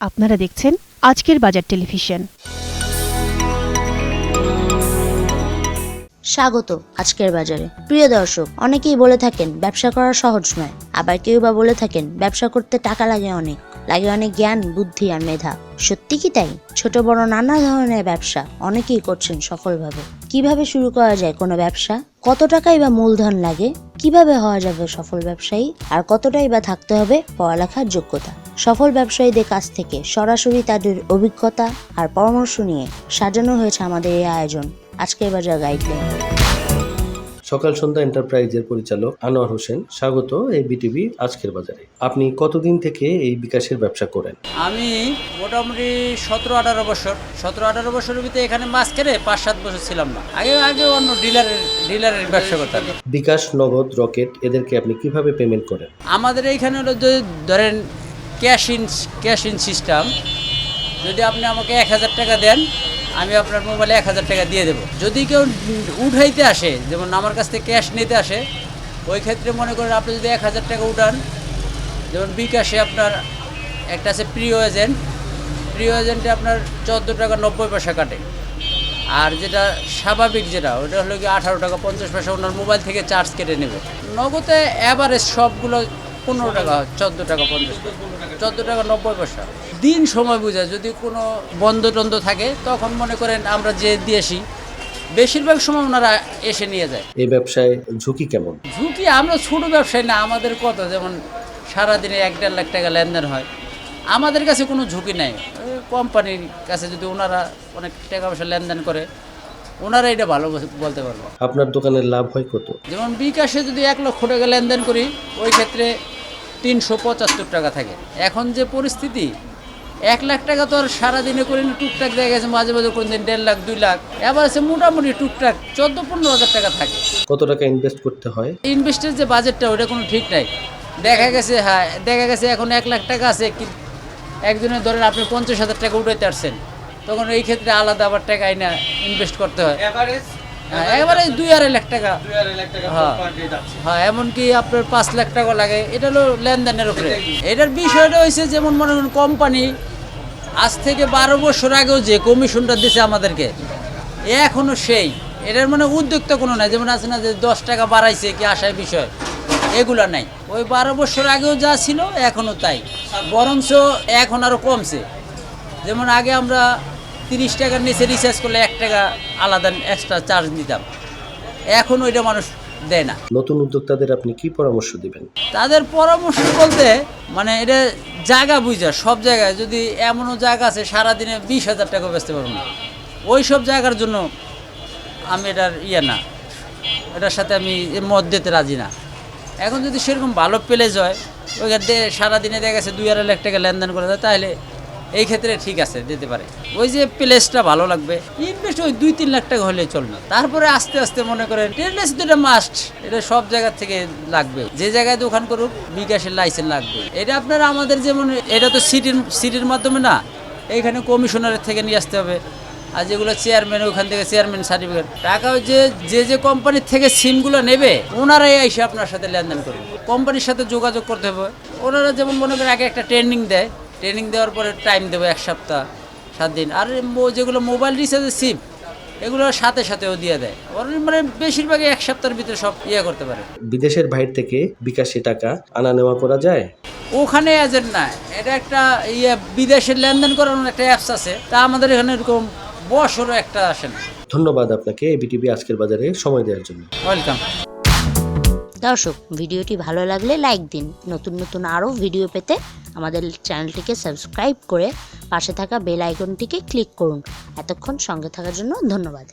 আপনারা দেখছেন আজকের বাজার টেলিভিশন। স্বাগত আজকের বাজারে। প্রিয় দর্শক, অনেকেই বলে থাকেন, ব্যবসা করা সহজ নয়। আবার কেউ বা বলে থাকেন, ব্যবসা করতে টাকা লাগে অনেক। লাগে অনেক জ্ঞান, বুদ্ধি আর মেধা। সত্যি কি তাই? ছোট বড় নানা ধরনের ব্যবসা অনেকেই করছেন সফলভাবে। কীভাবে শুরু করা যায় কোনো ব্যবসা? কত টাকাই বা মূলধন লাগে? কীভাবে হওয়া যাবে সফল ব্যবসায়ী? আর কতটাই বা থাকতে হবে পড়ালেখার যোগ্যতা? সফল ব্যবসায়ীদের কাছ থেকে সরাসরি তাদের অভিজ্ঞতা আর পরামর্শ নিয়ে সাজানো হয়েছে আমাদের এই আয়োজন। আজকের বাজার গাইডলাইন সকাল সন্ধ্যা এন্টারপ্রাইজের পরিচালক আনোয়ার হোসেন স্বাগত এই বিটিভি আজকের বাজারে। আপনি কতদিন থেকে এই বিকাশের ব্যবসা করেন? আমি মোটামুটি সতেরো আঠারো বছর। সতেরো আঠারো বছরের ভিতরে এখানে মাঝখানে পাঁচ সাত বছর ছিলাম না। আগে আগে অন্য ডিলারের ডিলারের ব্যবসা করতাম। বিকাশ নগদ রকেট এদেরকে আপনি কীভাবে পেমেন্ট করেন? আমাদের এইখানে হলো যদি ধরেন cash in cash in system. যদি আপনি আমাকে এক হাজার টাকা দেন, আমি আপনার মোবাইলে এক হাজার টাকা দিয়ে দেবো। যদি কেউ উঠাইতে আসে, যেমন আমার কাছ থেকে ক্যাশ নিতে আসে, ওই ক্ষেত্রে মনে করেন আপনি যদি এক হাজার টাকা উঠান, যেমন বিকাশে আপনার একটা আছে প্রিয় এজেন্ট। প্রিয় এজেন্টে আপনার চোদ্দ টাকা নব্বই পয়সা কাটে। আর যেটা স্বাভাবিক যেটা, ওটা হলো কি আঠারো টাকা পঞ্চাশ পয়সা ওনার মোবাইল থেকে চার্জ কেটে নেবে। নগদে অ্যাভারেজ সবগুলো পনেরো টাকা চোদ্দ টাকা পঞ্চাশ চোদ্দ টাকা নব্বই পয়সা। দিন সময় বুঝে যদি কোনো বন্ধ টন্ধ থাকে তখন মনে করেন আমরা যে দিয়েছি বেশিরভাগ সময় ওনারা এসে নিয়ে যায়। এই ব্যবসায় ঝুঁকি কেমন? ঝুঁকি আমরা ছোটো ব্যবসায়ী না আমাদের কত? যেমন সারাদিনে এক দেড় লাখ টাকা লেনদেন হয়। আমাদের কাছে কোনো ঝুঁকি নাই। কোম্পানির কাছে যদি ওনারা অনেক টাকা পয়সা লেনদেন করে ওনারা এটা ভালো বলতে পারব। আপনার দোকানের লাভ হয় কত? যেমন বিকাশে যদি এক লক্ষ টাকা লেনদেন করি ওই ক্ষেত্রে তিনশো পঁচাত্তর টাকা থাকে। এখন যে পরিস্থিতি এক লাখ টাকা তো আর সারাদিনে করে টুকটাক দেখা গেছে মাঝে মাঝে কোনো দিন দেড় লাখ দুই লাখ। এবার আছে মোটামুটি টুকটাক চোদ্দ পনেরো হাজার টাকা থাকে। কত টাকা ইনভেস্ট করতে হয়? ইনভেস্টের যে বাজেটটা ওটা কোনো ঠিক নাই। দেখা গেছে হ্যাঁ দেখা গেছে এখন এক লাখ টাকা আছে কি একজনের ধরেন আপনি পঞ্চাশ হাজার টাকা উঠাইতে পারছেন তখন এই ক্ষেত্রে আলাদা আবার টাকা আইনা ইনভেস্ট করতে হয়। হ্যাঁ এবারে দুই আড়াই লাখ টাকা। হ্যাঁ হ্যাঁ এমনকি আপনার পাঁচ লাখ টাকা লাগে। এটা হলো লেনদেনের উপরে। এটার বিষয়টা হয়েছে যেমন মনে করেন কোম্পানি আজ থেকে বারো বছর আগেও যে কমিশনটা দিছে আমাদেরকে এখনও সেই। এটার মানে উদ্যোক্তা কোনো নাই। যেমন আছে না যে দশ টাকা বাড়াইছে কি আসার বিষয় এগুলা নাই। ওই বারো বছর আগেও যা ছিল এখনও তাই। বরঞ্চ এখন আরও কমছে। যেমন আগে আমরা তিরিশ টাকার নিচে রিচার্জ করলে এক টাকা আলাদা এক্সট্রা চার্জ দিতাম এখন ওইটা মানুষ দেয় না। নতুন উদ্যোক্তাদের আপনি কি পরামর্শ দিবেন? তাদের পরামর্শ বলতে মানে এটা জায়গা বুঝা সব জায়গায় যদি এমনও জায়গা আছে সারাদিনে বিশ হাজার টাকা বেচতে পারব না। ওই সব জায়গার জন্য আমি এটার ইয়ে না। এটার সাথে আমি মত দিতে রাজি না। এখন যদি সেরকম ভালো প্লেস হয় ওইখান থেকে সারাদিনে দেখা গেছে দুই আড়াই লাখ টাকা লেনদেন করা যায় তাহলে এই ক্ষেত্রে ঠিক আছে দিতে পারে। ওই যে প্লেসটা ভালো লাগবে ইনভেস্ট ওই দুই তিন লাখ টাকা হলে চলবে। তারপরে আস্তে আস্তে মনে করেন টেনলেস তো এটা মাস্ট এটা সব জায়গা থেকে লাগবে। যে জায়গায় দোকান করুক, বিকাশের লাইসেন্স লাগবে। এটা আপনারা আমাদের যেমন, এটা তো সিটির সিটির মাধ্যমে না, এইখানে কমিশনারের থেকে নিয়ে আসতে হবে। আর যেগুলো চেয়ারম্যান ওখান থেকে চেয়ারম্যান সার্টিফিকেট টাকা যে যে যে কোম্পানির থেকে সিমগুলো নেবে, ওনারাই এসে আপনার সাথে লেনদেন করবে। কোম্পানির সাথে যোগাযোগ করতে হবে। ওনারা যেমন মনে করেন আগে একটা ট্রেনিং দেয়। ট্রেনিং দেওয়ার পরে টাইম দেবে এক সপ্তাহ সাত দিন। আর যেগুলো মোবাইল রিচার্জের সিম এগুলো সাথে সাথেও দিয়ে দেয়। ওরা মানে বেশিরভাগই এক সপ্তাহের ভিতরে সব ইয়ে করতে পারে। বিদেশের বাইরে থেকে বিকাশে টাকা আনা নেওয়া করা যায়? ওখানে এজেন্ট না এটা একটা ইয়ে বিদেশের লেনদেন করার একটা অ্যাপস আছে। তা আমাদের এখানে এরকম বছরও একটা আসে না। ধন্যবাদ আপনাকে এবিটিভি আজকের বাজারে সময় দেওয়ার জন্য। ওয়েলকাম দর্শক ভিডিওটি ভালো লাগলে লাইক দিন। নতুন নতুন আরও ভিডিও পেতে আমাদের চ্যানেলটিকে সাবস্ক্রাইব করে পাশে থাকা বেল আইকনটিকে ক্লিক করুন। এতক্ষণ সঙ্গে থাকার জন্য ধন্যবাদ।